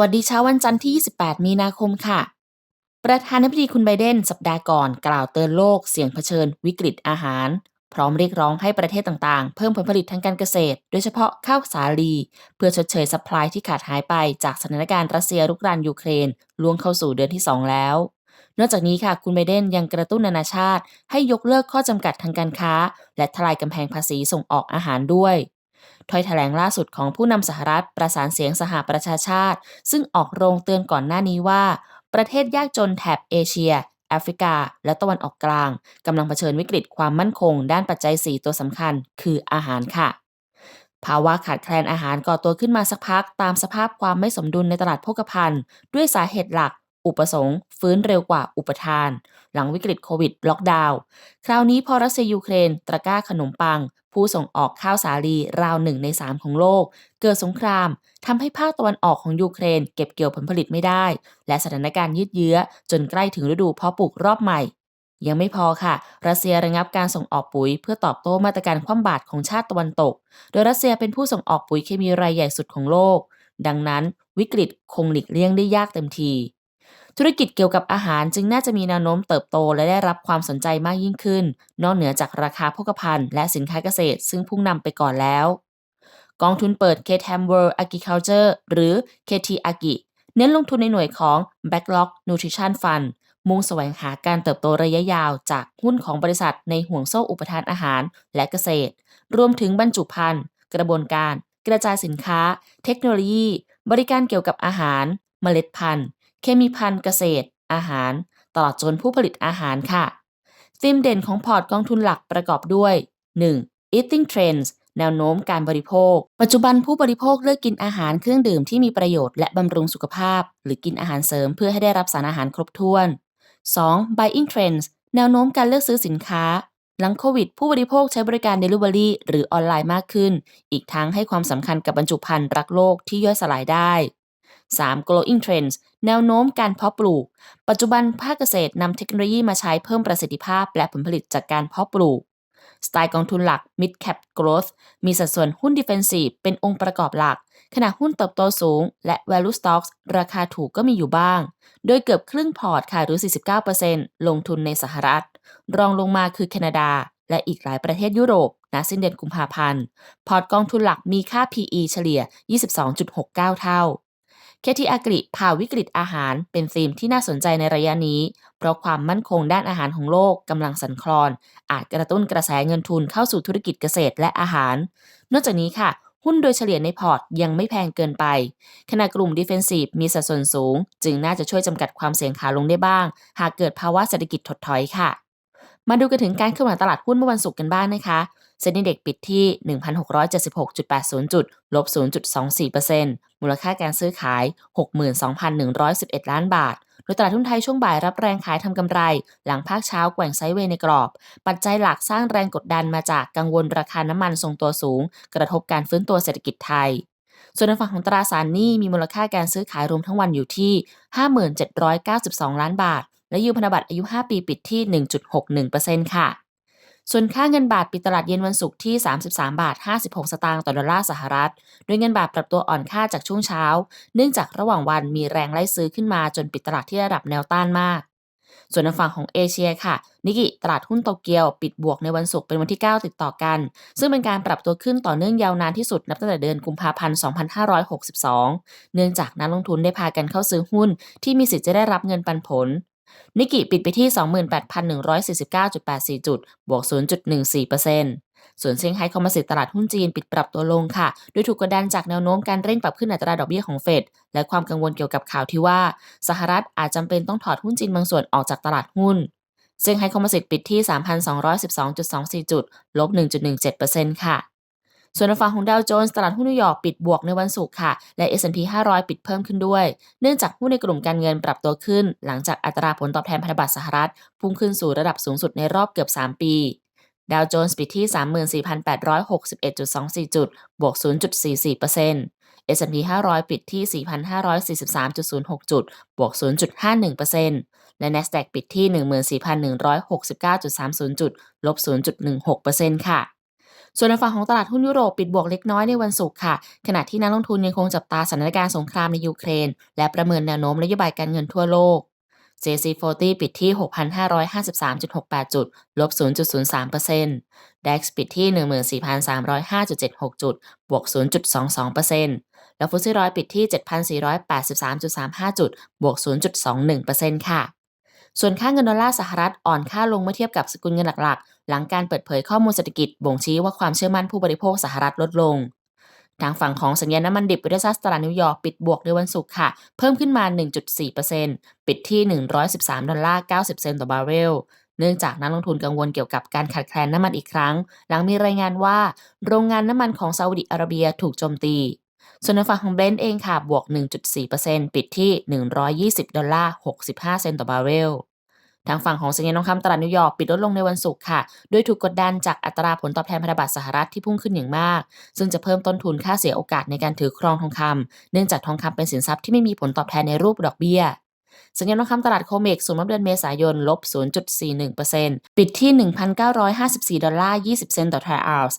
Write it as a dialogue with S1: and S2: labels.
S1: วัสดีเช้าวันจันทร์ที่ 28 มีนาคมค่ะ ประธานาธิบดีคุณไบเดนสัปดาห์ก่อนกล่าวเตือนโลกเสี่ยงเผชิญวิกฤตอาหาร พร้อมเรียกร้องให้ประเทศต่างๆ เพิ่มผลผลิตทางการเกษตร โดยเฉพาะข้าวสาลี เพื่อชดเชยซัพพลายที่ขาดหายไปจากสถานการณ์รัสเซียรุกรานยูเครนล่วงเข้าสู่เดือนที่ 2 แล้ว นอกจากนี้ค่ะคุณไบเดนยังกระตุ้นนานาชาติ ให้ยกเลิกข้อจำกัดทางการค้า และทลายกำแพงภาษีส่งออกอาหารด้วย ถ้อยแถลงล่าสุดของผู้นำสหรัฐประสานเสียงสหประชาชาติ ซึ่งออกโรงเตือนก่อนหน้านี้ว่า ประเทศยากจนแถบเอเชียแอฟริกา และตะวันออกกลางกำลังเผชิญวิกฤตความมั่นคง ด้านปัจจัย 4 ตัวสำคัญ คืออาหารค่ะ ภาวะขาดแคลนอาหารก่อตัวขึ้นมาสักพัก ตามสภาพความไม่สมดุลในตลาดโภคภัณฑ์ ด้วยสาเหตุหลัก อุปสงค์ฟื้นเร็วกว่าอุปทาน หลังวิกฤตโควิด ล็อกดาวน์คราวนี้พอรัสเซียยูเครน ตะก้าขนมปัง ผู้ส่งออกข้าวสาลีราวหนึ่งในสามของโลก เกิดสงครามทำให้ภาคตะวันออกของยูเครน เก็บเกี่ยวผลผลิตไม่ได้ และสถานการณ์ยืดเยื้อ จนใกล้ถึงฤดูเพาะปลูกรอบใหม่ ยังไม่พอค่ะ รัสเซียระงับการส่งออกปุ๋ย เพื่อตอบโต้มาตรการคว่ำบาตรของชาติตะวันตก โดยรัสเซียเป็นผู้ส่งออกปุ๋ยเคมีรายใหญ่สุดของโลก ดังนั้นวิกฤตคงหลีกเลี่ยงได้ยากเต็มที ธุรกิจเกี่ยวกับอาหารจึงน่าจะมีแนวโน้มเติบโตและได้รับความสนใจมากยิ่งขึ้น นอกเหนือจากราคาโภคภัณฑ์และสินค้าเกษตร ซึ่งพุ่งนำไปก่อนแล้ว กองทุนเปิด KTM World Agriculture หรือ KT Agi เน้นลงทุนในหน่วยของ Backlog Nutrition Fund มุ่งแสวงหาการเติบโตระยะยาวจากหุ้นของบริษัทในห่วงโซ่อุปทานอาหารและเกษตร รวมถึงบรรจุภัณฑ์ กระบวนการ กระจายสินค้า เทคโนโลยี บริการเกี่ยวกับอาหาร เมล็ดพันธุ์ เคมีพันธุ์เกษตร อาหาร ตลอดจนผู้ผลิตอาหารค่ะธีมเด่นของพอร์ตกองทุนหลักประกอบด้วย 1. Eating Trends แนวโน้มการบริโภค ปัจจุบันผู้บริโภคเลือกกินอาหารเครื่องดื่มที่มีประโยชน์และบำรุงสุขภาพ หรือกินอาหารเสริมเพื่อให้ได้รับสารอาหารครบถ้วน 2. Buying Trends แนวโน้มการเลือกซื้อสินค้า หลังโควิด ผู้บริโภคใช้บริการ Delivery หรือออนไลน์มากขึ้น อีกทั้งให้ความสำคัญกับบรรจุภัณฑ์รักโลกที่ย่อยสลายได้ 3. Growing Trends แนวโน้มการเพาะปลูก ปัจจุบันภาคเกษตรนำเทคโนโลยีมาใช้เพิ่มประสิทธิภาพและผลผลิตจากการเพาะปลูก สไตล์กองทุนหลัก Mid Cap Growth มีสัดส่วนหุ้น Defensive เป็นองค์ประกอบหลัก ขณะหุ้นเติบโตสูง และ Value Stocks ราคาถูกก็มีอยู่บ้าง โดยเกือบครึ่งพอร์ตค่ะหรือ 49%ลงทุนในสหรัฐ รองลงมาคือแคนาดา และอีกหลายประเทศยุโรปณสิ้นเดือนกุมภาพันธ์ พอร์ตกองทุนหลักมีค่า PE เฉลี่ย 22.69 เท่า เคทีอากริผ่าวิกฤตอาหารเป็นธีมที่น่าสนใจในระยะนี้ เพราะความมั่นคงด้านอาหารของโลกกำลังสั่นคลอน อาจกระตุ้นกระแสเงินทุนเข้าสู่ธุรกิจเกษตรและอาหาร นอกจากนี้ค่ะ หุ้นโดยเฉลี่ยในพอร์ตยังไม่แพงเกินไป ขณะกลุ่ม Defensive มีสัดส่วนสูง จึงน่าจะช่วยจำกัดความเสี่ยงขาลงได้บ้าง หากเกิดภาวะเศรษฐกิจถดถอยค่ะ มาดูกันถึงการเคลื่อนไหวตลาดหุ้นเมื่อวันศุกร์กันบ้างนะคะ เซ็นดีเด็กปิดที่ 1,676.80 จุด ลบ 0.24%มูลค่าการซื้อขาย 62,111 ล้านบาท โดยตลาดหุ้นไทยช่วงบ่ายรับแรงขายทำกำไร หลังภาคเช้าแกว่งไซด์เวย์ในกรอบ ปัจจัยหลักสร้างแรงกดดันมาจากกังวลราคาน้ำมันทรงตัวสูง กระทบการฟื้นตัวเศรษฐกิจไทยส่วนในฝั่งของตราสารหนี้มีมูลค่าการซื้อขายรวมทั้งวันอยู่ที่ 5792 ล้านบาท และยูพันธบัตรอายุ 5 ปีปิดที่ 1.61%ค่ะ ส่วนค่าเงินบาทปิดตลาดเย็นวันศุกร์ที่ 33 บาท 56 สตางค์ต่อดอลลาร์สหรัฐ โดยเงินบาทปรับตัวอ่อนค่าจากช่วงเช้า เนื่องจากระหว่างวันมีแรงไล่ซื้อขึ้นมาจนปิดตลาดที่ระดับแนวต้านมาก ส่วนในฝั่งของเอเชียค่ะ นิกิตลาดหุ้นโตเกียว ปิดบวกในวันศุกร์เป็นวันที่ 9 ติดต่อกัน ซึ่งเป็นการปรับตัวขึ้นต่อเนื่องยาวนานที่สุดนับตั้งแต่เดือนกุมภาพันธ์ 2562 เนื่องจากนักลงทุนได้พากันเข้าซื้อหุ้นที่มีสิทธิ์จะได้รับเงินปันผล นิกิปิดไปที่ 28,149.84 จุด บวก 0.14%ส่วนเซี่ยงไฮ้คอมมิสิตตลาดหุ้นจีนปิดปรับตัวลงค่ะโดยถูกกดดันจากแนวโน้มการเร่งปรับขึ้นอัตราดอกเบี้ยของเฟด และความกังวลเกี่ยวกับข่าวที่ว่า สหรัฐอาจจำเป็นต้องถอดหุ้นจีนบางส่วนออกจากตลาดหุ้นเซี่ยงไฮ้คอมมิสิตปิดที่ 3,212.24 จุด ลบ 1.17%ค่ะ ส่วนฝั่งของดาวโจนส์ตลาดหุ้นนิวยอร์กปิดบวกในวันศุกร์ค่ะ และ S&P 500 ปิดเพิ่มขึ้นด้วย เนื่องจากหุ้นในกลุ่มการเงินปรับตัวขึ้น หลังจากอัตราผลตอบแทนพันธบัตรสหรัฐ พุ่งขึ้นสู่ระดับสูงสุดในรอบเกือบ 3 ปีดาวโจนส์ปิดที่ 34,861.24 จุด บวก 0.44% S&P 500 ปิดที่ 4,543.06 จุด บวก 0.51%และ NASDAQ ปิดที่ 14,169.30 จุด ลบ 0.16%ค่ะ ส่วนในฝั่งของตลาดหุ้นยุโรปปิดบวกเล็กน้อยในวันศุกร์ค่ะ ขณะที่นักลงทุนยังคงจับตาสถานการณ์สงครามในยูเครน และประเมินแนวโน้มนโยบายการเงินทั่วโลก JC40 ปิดที่ 6,553.68 จุด ลบ 0.03% DAX ปิดที่ 14,305.76 จุด บวก 0.22%แล้วฟุตซี่ร้อยปิดที่ 7,483.35 จุด บวก 0.21%ค่ะ ส่วนค่าเงินดอลลาร์สหรัฐอ่อนค่าลงเมื่อเทียบกับสกุลเงินหลักๆ หลังการเปิดเผยข้อมูลเศรษฐกิจบ่งชี้ว่าความเชื่อมั่นผู้บริโภคสหรัฐลดลง ทางฝั่งของสัญญาณน้ำมันดิบเวสซัสตลาดนิวยอร์กปิดบวกในวันศุกร์ค่ะ เพิ่มขึ้นมา 1.4%ปิดที่ 113 ดอลลาร์ 90 เซนต์ต่อบาร์เรลเนื่องจากนักลงทุนกังวลเกี่ยวกับการขาดแคลนน้ำมันอีกครั้ง หลังมีรายงานว่า โรงงานน้ำมันของซาอุดิอาระเบียถูกโจมตี ส่วนในฝั่งของเบรนท์เองค่ะบวก 1.4%ปิดที่ 120 ดอลลาร์ 65 เซนต์ต่อบาร์เรลทางฝั่งของสัญญาณทองคำตลาดนิวยอร์กปิดลดลงในวันศุกร์ค่ะโดยถูกกดดันจากอัตราผลตอบแทนพันธบัตรสหรัฐที่พุ่งขึ้นอย่างมาก ซึ่งจะเพิ่มต้นทุนค่าเสียโอกาสในการถือครองทองคำเนื่องจากทองคำเป็นสินทรัพย์ที่ไม่มีผลตอบแทนในรูปดอกเบี้ย สัญญาณทองคำตลาดโคเมกสูงเมื่อเดือนเมษายนลบ 0.41%ปิดที่ 1,954 ดอลลาร์ 20 เซนต์ต่อทรัลออนซ์